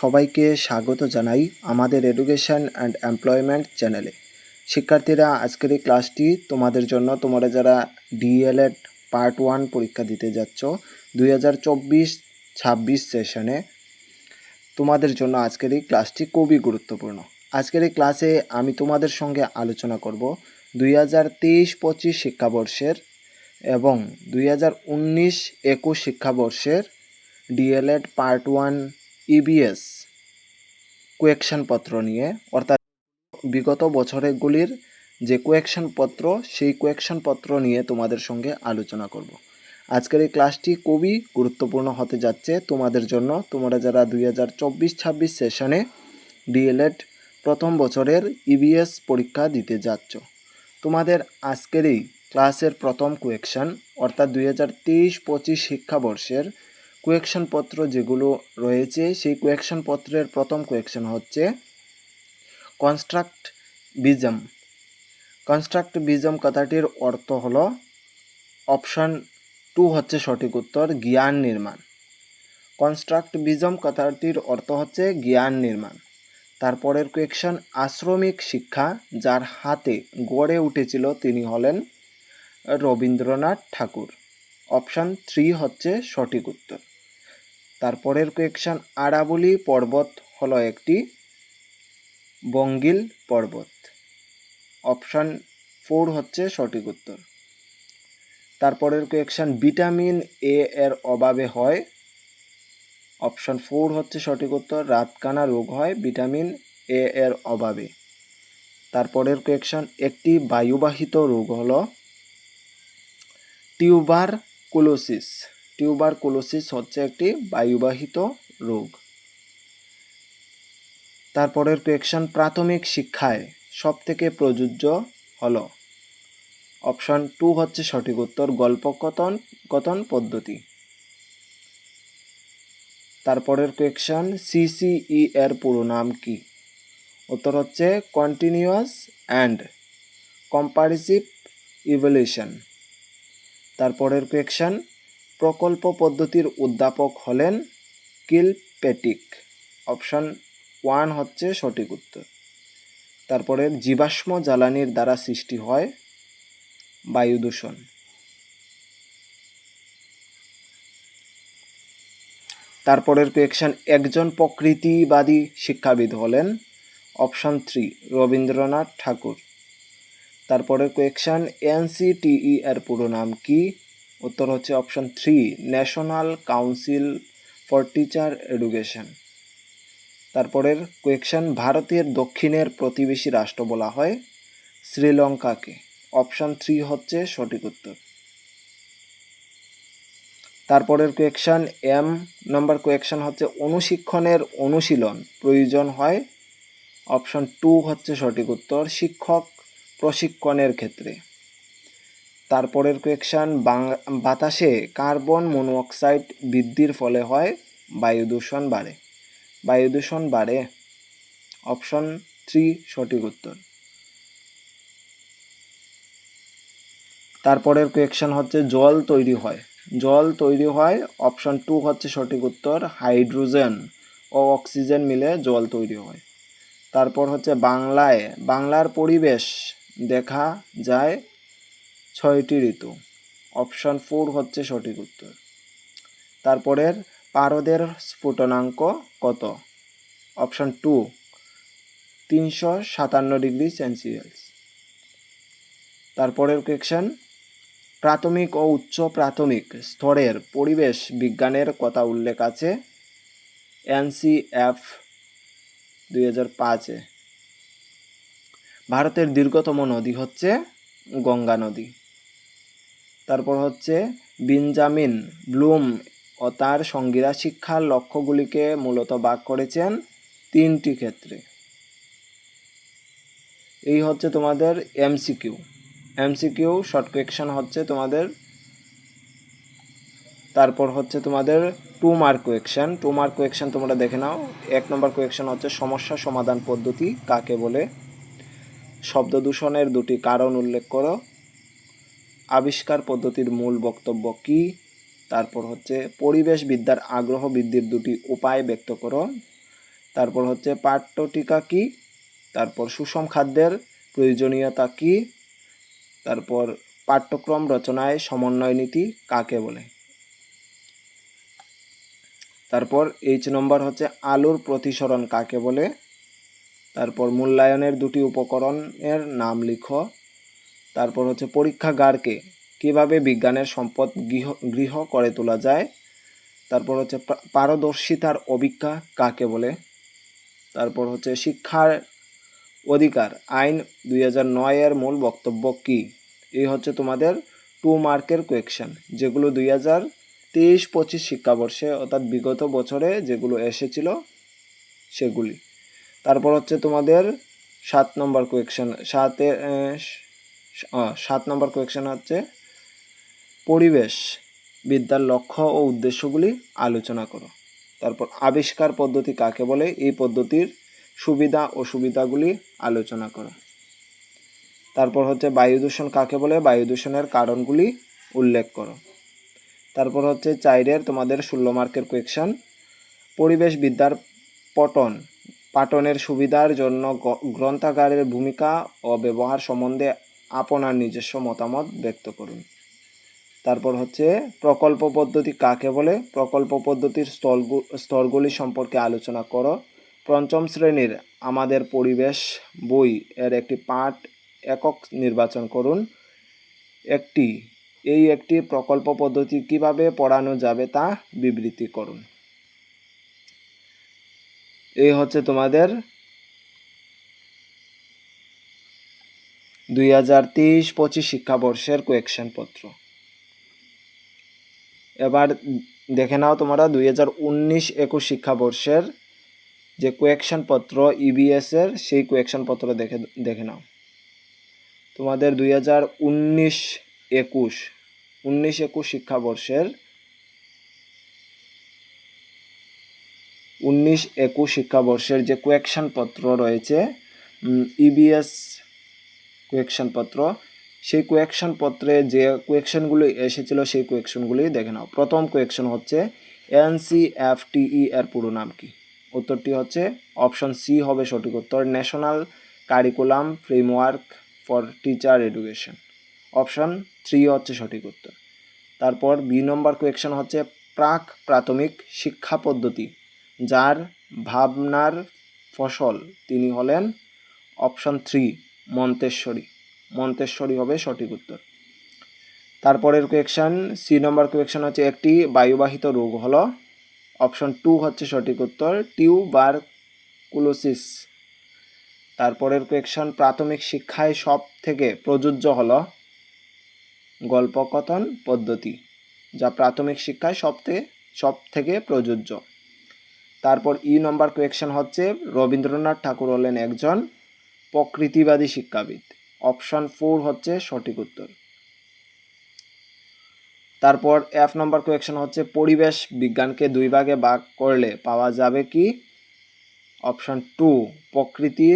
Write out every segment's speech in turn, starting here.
সবাইকে স্বাগত জানাই আমাদের এডুকেশন অ্যান্ড এমপ্লয়মেন্ট চ্যানেলে শিক্ষার্থীরা, আজকের এই ক্লাসটি তোমাদের জন্য, তোমরা যারা ডিএলএড পার্ট ওয়ান পরীক্ষা দিতে যাচ্ছ, দুই হাজার চব্বিশ ছাব্বিশ সেশনে তোমাদের জন্য আজকের এই ক্লাসটি খুবই গুরুত্বপূর্ণ। আজকের এই ক্লাসে আমি তোমাদের সঙ্গে আলোচনা করব দুই হাজার তেইশ পঁচিশ শিক্ষাবর্ষের এবং দুই হাজার উনিশ একুশ শিক্ষাবর্ষের DElEd part one EVS question পত্র নিয়ে, অর্থাৎ বিগত বছরগুলির যে কোয়েকশন পত্র সেই কোয়েকশন পত্র নিয়ে তোমাদের সঙ্গে আলোচনা করব। আজকের এই ক্লাসটি খুবই গুরুত্বপূর্ণ হতে যাচ্ছে। তোমাদের জন্য তোমরা যারা দুই হাজার চব্বিশ ছাব্বিশ সেশনে ডিএলএড প্রথম বছরের ইবিএস পরীক্ষা দিতে যাচ্ছ, তোমাদের আজকের এই ক্লাসের প্রথম কোয়েকশন, অর্থাৎ দুই হাজার তেইশ পঁচিশ শিক্ষাবর্ষের কোয়েকশন পত্র যেগুলো রয়েছে, সেই কোয়েকশন পত্রের প্রথম কোয়েকশন হচ্ছে কনস্ট্রাক্ট বিজম কনস্ট্রাক্ট বিজম কথাটির অর্থ হলো অপশান টু হচ্ছে সঠিক উত্তর, জ্ঞান নির্মাণ। কনস্ট্রাক্ট বিজম কথাটির অর্থ হচ্ছে জ্ঞান নির্মাণ। তারপরের কোয়েকশন আশ্রমিক শিক্ষা, যার হাতে গড়ে উঠেছিল তিনি হলেন রবীন্দ্রনাথ ঠাকুর। অপশান থ্রি হচ্ছে সঠিক উত্তর। তারপরের কোয়েকশন আরাবলি পর্বত হলো একটি বঙ্গিল পর্বত। অপশান ফোর হচ্ছে সঠিক উত্তর। তারপরের কোয়েকশন ভিটামিন এ এর অভাবে হয়। অপশান ফোর হচ্ছে সঠিক উত্তর, রাতকানা রোগ হয় ভিটামিন এ এর অভাবে। তারপরের কোয়েকশন একটি বায়ুবাহিত রোগ হলো টিউবার কুলোসিস টিউবার কুলোসিস হচ্ছে একটি বায়ুবাহিত রোগ। তারপরের কোয়েকশন প্রাথমিক শিক্ষায় সব থেকে প্রযোজ্য হলো। অপশন টু হচ্ছে সঠিক উত্তর, গল্প কথন কথন পদ্ধতি। তারপরের কোয়েকশন সিসিই এর পুরো নাম কি? উত্তর হচ্ছে কন্টিনিউয়াস অ্যান্ড কম্পারিসিভ ইভলিউশন তারপরের কোয়েকশন প্রকল্প পদ্ধতির উদ্যাপক হলেন কিলপেটিক। অপশন ওয়ান হচ্ছে সঠিক উত্তর। তারপরে জীবাশ্ম জ্বালানির দ্বারা সৃষ্টি হয় বায়ু দূষণ। তারপরের কোয়েকশন একজন প্রকৃতিবাদী শিক্ষাবিদ হলেন অপশন থ্রি, রবীন্দ্রনাথ ঠাকুর। তারপরের কোয়েকশন এনসিটিই এর পুরো নাম কি? উত্তর হচ্ছে option three national council for teacher education তারপরের কোয়েকশন ভারতের দক্ষিণের প্রতিবেশী রাষ্ট্র বলা হয় শ্রীলঙ্কাকে। অপশন থ্রি হচ্ছে সঠিক উত্তর। তারপরের কোয়েকশন এম নম্বর কোয়েকশন হচ্ছে অনুশিক্ষণের অনুশীলন, প্রয়োজন হয়। অপশন টু হচ্ছে সঠিক উত্তর, শিক্ষক প্রশিক্ষণের ক্ষেত্রে। তারপরের কোয়েকশন বাতাসে কার্বন মনোঅক্সাইড বৃদ্ধির ফলে হয় বায়ু দূষণ বাড়ে। বায়ু দূষণ বাড়ে। অপশন থ্রি সঠিক উত্তর। তারপরের কোয়েকশন হচ্ছে জল তৈরি হয়। জল তৈরি হয় অপশন টু হচ্ছে সঠিক উত্তর হাইড্রোজেন ও অক্সিজেন মিলে জল তৈরি হয়। তারপর হচ্ছে বাংলায়, বাংলার পরিবেশ দেখা যায় ছয়টি ঋতু। অপশন ফোর হচ্ছে সঠিক উত্তর। তারপরের পারদের স্ফুটনাঙ্ক কত? অপশন টু, তিনশো সাতান্ন ডিগ্রি সেলসিয়াস। তারপরের কোয়েকশন প্রাথমিক ও উচ্চ প্রাথমিক স্তরের পরিবেশ বিজ্ঞানের কথা উল্লেখ আছে এনসিএফ দুই হাজার পাঁচে। ভারতের দীর্ঘতম নদী হচ্ছে গঙ্গা নদী। তারপর হচ্ছে বিনজামিন ব্লুম ও তার সঙ্গীরা শিক্ষার লক্ষ্যগুলিকে মূলত ভাগ করেছেন তিনটি ক্ষেত্রে। এই হচ্ছে তোমাদের এমসিকিউ। এমসিকিউ শর্ট কোয়েকশন হচ্ছে তোমাদের তারপর হচ্ছে তোমাদের two mark question. Two mark question তোমরা দেখে নাও। এক নম্বর কোয়েকশন হচ্ছে সমস্যা সমাধান পদ্ধতি কাকে বলে? শব্দ দূষণের দুটি কারণ উল্লেখ করো। আবিষ্কার পদ্ধতির মূল বক্তব্য কি? তারপর হচ্ছে পরিবেশ বিদ্যার আগ্রহ বৃদ্ধির দুটি উপায় ব্যক্ত করো তারপর হচ্ছে পাঠ্যটিকা কি? তারপর সুষম খাদ্যের প্রয়োজনীয়তা কি? তারপর পাঠ্যক্রম রচনায় সমন্বয় নীতি কাকে বলে? তারপর এইচ নম্বর হচ্ছে আলুর প্রতিসরণ কাকে বলে? তারপর মূল্যায়নের দুটি উপকরণের নাম লিখো। তারপর হচ্ছে পরীক্ষাগারকে কীভাবে বিজ্ঞানের সম্পদ গৃহ গৃহ করে তোলা যায়, তারপর হচ্ছে পারদর্শিতার অভিজ্ঞা কাকে বলে, তারপর হচ্ছে শিক্ষার অধিকার, আইন দুই হাজার নয়ের মূল বক্তব্য কি, এই হচ্ছে তোমাদের টু মার্কের কোয়েকশন যেগুলো দুই হাজার তেইশ পঁচিশ শিক্ষাবর্ষে অর্থাৎ বিগত বছরে যেগুলো এসেছিল সেগুলি। তারপর হচ্ছে তোমাদের সাত নম্বর কোয়েকশন সাতে সাত নম্বর কোয়েকশন হচ্ছে, পরিবেশ বিদ্যার লক্ষ্য ও উদ্দেশ্যগুলি আলোচনা করো। তারপর আবিষ্কার পদ্ধতি কাকে বলে? এই পদ্ধতির সুবিধা ও সুবিধাগুলি আলোচনা করো। তারপর হচ্ছে বায়ু দূষণ কাকে বলে? বায়ু দূষণের কারণগুলি উল্লেখ করো। তারপর হচ্ছে চাইরের তোমাদের ষোলো মার্কের কোয়েকশন পরিবেশ বিদ্যার পঠন, পাঠনের সুবিধার জন্য গ্রন্থাগারের ভূমিকা ও ব্যবহার সম্বন্ধে আপনার নিজস্ব মতামত ব্যক্ত করুন। তারপর হচ্ছে প্রকল্প পদ্ধতি কাকে বলে? প্রকল্প পদ্ধতির স্তরগু স্তরগুলি সম্পর্কে আলোচনা করো। পঞ্চম শ্রেণির আমাদের পরিবেশ বই এর একটি পাঠ একক নির্বাচন করুন। একটি, এই একটি প্রকল্প পদ্ধতি কীভাবে পড়ানো যাবে তা বিবৃতি করুন। এই হচ্ছে তোমাদের দুই হাজার তেইশ পঁচিশ শিক্ষাবর্ষের কোয়েকশন পত্র। এবার দেখে নাও তোমরা দুই হাজার উনিশ একুশ শিক্ষাবর্ষের যে কোয়েকশন পত্র ইবিএসের সেই কোয়েকশন পত্র দেখে দেখে নাও। তোমাদের দুই হাজার উনিশ একুশ উনিশ একুশ শিক্ষাবর্ষের, উনিশ একুশ শিক্ষাবর্ষের যে কোয়েকশন পত্র রয়েছে ইবিএস কোয়েকশন পত্র। সেই কোয়েকশন পত্রে যে কোয়েকশনগুলি এসেছিল, সেই কোয়েকশনগুলি দেখে নাও। প্রথম কোয়েকশন হচ্ছে এনসিএফটিই এর পুরো নাম কি? উত্তরটি হচ্ছে অপশন সি হবে সঠিক উত্তর national curriculum framework for teacher education option three হচ্ছে সঠিক উত্তর। তারপর বি নম্বর কোয়েকশন হচ্ছে প্রাক প্রাথমিক শিক্ষা পদ্ধতি, যার ভাবনার ফসল তিনি হলেন অপশন থ্রি মন্তেশ্বরী। মন্তেশ্বরী হবে সঠিক উত্তর। তারপরের কোয়েকশন সি নম্বর কোয়েকশন হচ্ছে একটি বায়ুবাহিত রোগ হলো। অপশন টু হচ্ছে সঠিক উত্তর টিউবারকুলোসিস তারপরের কোয়েকশন প্রাথমিক শিক্ষায় সব থেকে প্রযোজ্য হল গল্পকথন পদ্ধতি, যা প্রাথমিক শিক্ষায় সব থেকে সব থেকে প্রযোজ্য। তারপর ই নম্বর কোয়েকশন হচ্ছে, রবীন্দ্রনাথ ঠাকুর হলেন একজন প্রকৃতিবাদী শিক্ষাবিদ। অপশন ফোর হচ্ছে সঠিক উত্তর। তারপর এফ নম্বর কোয়েকশন হচ্ছে পরিবেশ বিজ্ঞানকে দুই ভাগে ভাগ করলে পাওয়া যাবে কি? অপশন টু, প্রকৃতি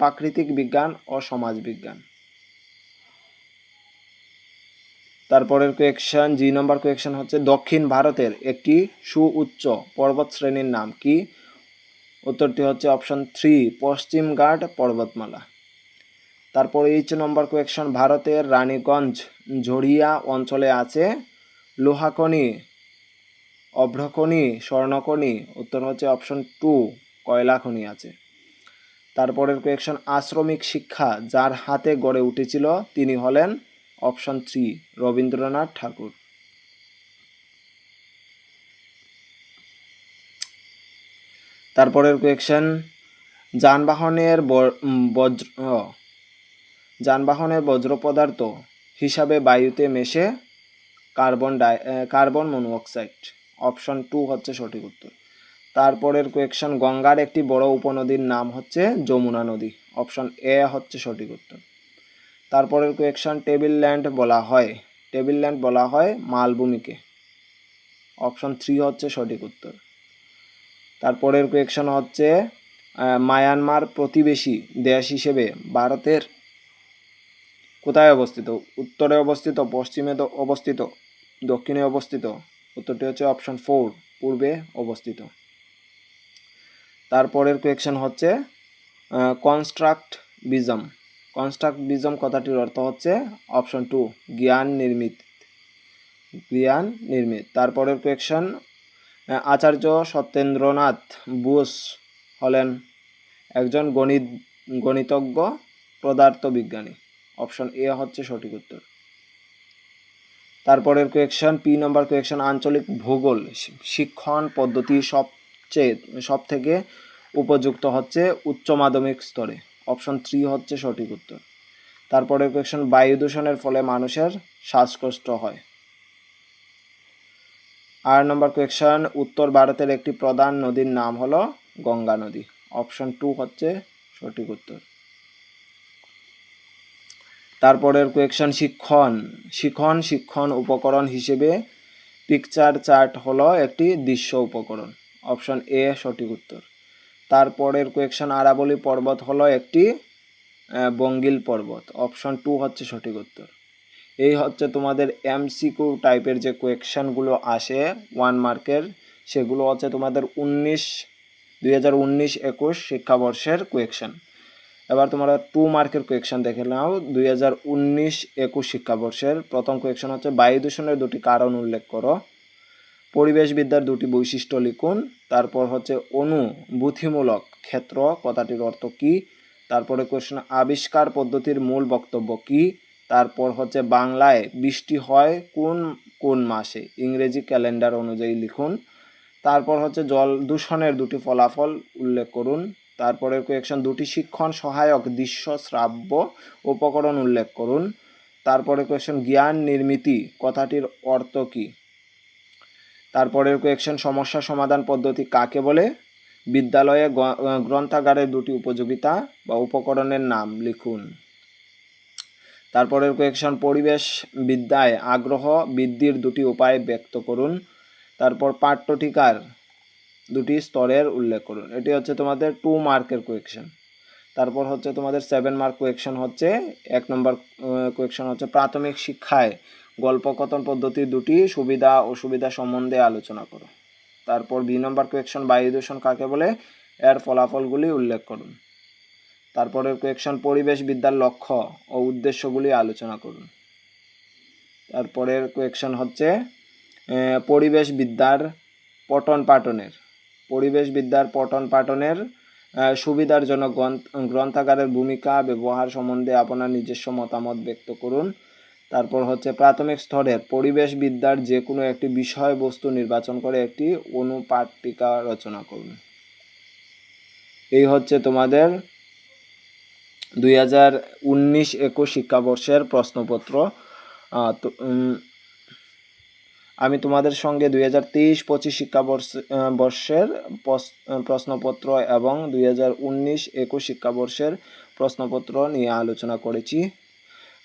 প্রাকৃতিক বিজ্ঞান ও সমাজ বিজ্ঞান। তারপরের কোয়েকশন জি নম্বর কোয়েকশন হচ্ছে দক্ষিণ ভারতের একটি সুউচ্চ পর্বত শ্রেণির নাম কি? উত্তরটি হচ্ছে অপশন থ্রি, পশ্চিম ঘাট, পর্বতমালা। তারপর এইচ নম্বর কোয়েকশন, ভারতের রানীগঞ্জ, ঝরিয়া অঞ্চলে আছে লোহাকনি অভ্রখনি, স্বর্ণখনি, উত্তর হচ্ছে অপশন টু কয়লা খনি আছে। তারপরের কোয়েকশন, আশ্রমিক শিক্ষা, যার হাতে গড়ে উঠেছিল, তিনি হলেন অপশন থ্রি, রবীন্দ্রনাথ ঠাকুর। তারপরের কোয়েকশন যানবাহনের বজ্র যানবাহনের বজ্র পদার্থ হিসাবে বায়ুতে মেশে carbon di carbon monoxide option two হচ্ছে সঠিক উত্তর। তারপরের কোয়েকশন গঙ্গার একটি বড় উপনদীর নাম হচ্ছে যমুনা নদী অপশন এ হচ্ছে সঠিক উত্তর। তারপরের কোয়েকশন টেবিল ল্যান্ড বলা হয় টেবিল ল্যান্ড বলা হয় মালভূমিকে অপশন থ্রি হচ্ছে সঠিক উত্তর। তারপরের কোয়েকশন হচ্ছে মায়ানমার প্রতিবেশী দেশ হিসেবে ভারতের কোথায় অবস্থিত? উত্তরে অবস্থিত, পশ্চিমে অবস্থিত, দক্ষিণে অবস্থিত। উত্তরটি হচ্ছে অপশন ফোর পূর্বে অবস্থিত। তারপরের কোয়েকশন হচ্ছে কনস্ট্রাক্ট বিজম কনস্ট্রাক্ট বিজম কথাটির অর্থ হচ্ছে অপশন টু জ্ঞান নির্মিত। জ্ঞান নির্মিত। তারপরের কোয়েকশন আচার্য সত্যেন্দ্রনাথ বোস হলেন একজন গণিত, গণিতজ্ঞ পদার্থবিজ্ঞানী অপশন এ হচ্ছে সঠিক উত্তর। তারপরের কোয়েকশন পি নম্বর কোয়েকশন আঞ্চলিক ভূগোল, শিক্ষণ পদ্ধতি সবচেয়ে সব থেকে উপযুক্ত হচ্ছে উচ্চ মাধ্যমিক স্তরে। অপশন থ্রি হচ্ছে সঠিক উত্তর। তারপরের কোয়েকশন বায়ু দূষণের ফলে মানুষের শ্বাসকষ্ট হয়। আর নম্বর কোয়েকশন উত্তর ভারতের একটি প্রধান নদীর নাম হলো গঙ্গা নদী। অপশন টু হচ্ছে সঠিক উত্তর। তারপরের কোয়েকশন শিক্ষণ। শিখন শিক্ষণ উপকরণ হিসেবে পিকচার চার্ট হলো একটি দৃশ্য উপকরণ। অপশন এ সঠিক উত্তর। তারপরের কোয়েকশন আরাবলী পর্বত হলো একটি বঙ্গিল পর্বত। অপশন টু হচ্ছে সঠিক উত্তর। এই হচ্ছে তোমাদের এমসিকিউ টাইপের যে কোয়েকশনগুলো আসে ওয়ান মার্কের সেগুলো হচ্ছে তোমাদের উনিশ, দুই হাজার উনিশ, একুশ শিক্ষাবর্ষের কোয়েকশন এবার তোমরা টু মার্কের কোয়েকশন দেখে নাও, দুই হাজার উনিশ, একুশ শিক্ষাবর্ষের। প্রথম কোয়েকশন হচ্ছে, বায়ু দূষণের দুটি কারণ উল্লেখ করো। পরিবেশবিদ্যার দুটি বৈশিষ্ট্য লিখুন, তারপর হচ্ছে অনুভূতিমূলক ক্ষেত্র কথাটির অর্থ কী? তারপরে কোয়েশ্চন আবিষ্কার পদ্ধতির মূল বক্তব্য কী? তারপর হচ্ছে বাংলায় বৃষ্টি হয় কোন কোন মাসে? ইংরেজি ক্যালেন্ডার অনুযায়ী লিখুন। তারপর হচ্ছে জল দূষণের দুটি ফলাফল উল্লেখ করুন। তারপরের কোয়েকশন দুটি শিক্ষণ সহায়ক দৃশ্য শ্রাব্য উপকরণ উল্লেখ করুন। তারপরে কোয়েকশন জ্ঞান নির্মিতি কথাটির অর্থ কী? তারপরের কোয়েকশন সমস্যা সমাধান পদ্ধতি কাকে বলে? বিদ্যালয়ে গ্রন্থাগারের দুটি উপযোগিতা বা উপকরণের নাম লিখুন। তারপরের কোয়েকশন পরিবেশ বিদ্যায় আগ্রহ বৃদ্ধির দুটি উপায় ব্যক্ত করুন। তারপর পাঠ্যটিকার দুটি স্তরের উল্লেখ করুন। এটি হচ্ছে তোমাদের টু মার্কের কোয়েকশন তারপর হচ্ছে তোমাদের সেভেন মার্ক কোয়েকশন হচ্ছে, এক নম্বর কোয়েকশন হচ্ছে প্রাথমিক শিক্ষায় গল্পকথন পদ্ধতির দুটি, সুবিধা, অসুবিধা সম্বন্ধে আলোচনা করো। তারপর দুই নম্বর কোয়েকশন বায়ু দূষণ কাকে বলে? এর ফলাফলগুলি উল্লেখ করুন। তারপরের কোয়েকশন পরিবেশ বিদ্যার লক্ষ্য ও উদ্দেশ্যগুলি আলোচনা করুন। তারপরের কোয়েকশন হচ্ছে পরিবেশ বিদ্যার পঠন পাঠনের। পরিবেশ বিদ্যার পঠন পাঠনের আহ, সুবিধার জন্য গ্রন্থ গ্রন্থাগারের ভূমিকা ব্যবহার সম্বন্ধে আপনার নিজস্ব মতামত ব্যক্ত করুন। তারপর হচ্ছে প্রাথমিক স্তরের পরিবেশ বিদ্যার যে কোনো একটি বিষয়বস্তু নির্বাচন করে একটি অনুপাটিকা রচনা করুন। এই হচ্ছে তোমাদের দুই হাজার উনিশ একুশ শিক্ষাবর্ষের প্রশ্নপত্র। আমি তোমাদের সঙ্গে দুই হাজার তেইশ পঁচিশ শিক্ষাবর্ষ বর্ষের প্রশ্নপত্র এবং দুই হাজার উনিশ একুশ শিক্ষাবর্ষের প্রশ্নপত্র নিয়ে আলোচনা করেছি।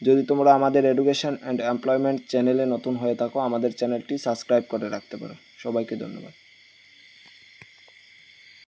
যদি তোমরা আমাদের এডুকেশন অ্যান্ড এমপ্লয়মেন্ট চ্যানেলে নতুন হয়ে থাকো, আমাদের চ্যানেলটি সাবস্ক্রাইব করে রাখতে পারো। সবাইকে ধন্যবাদ।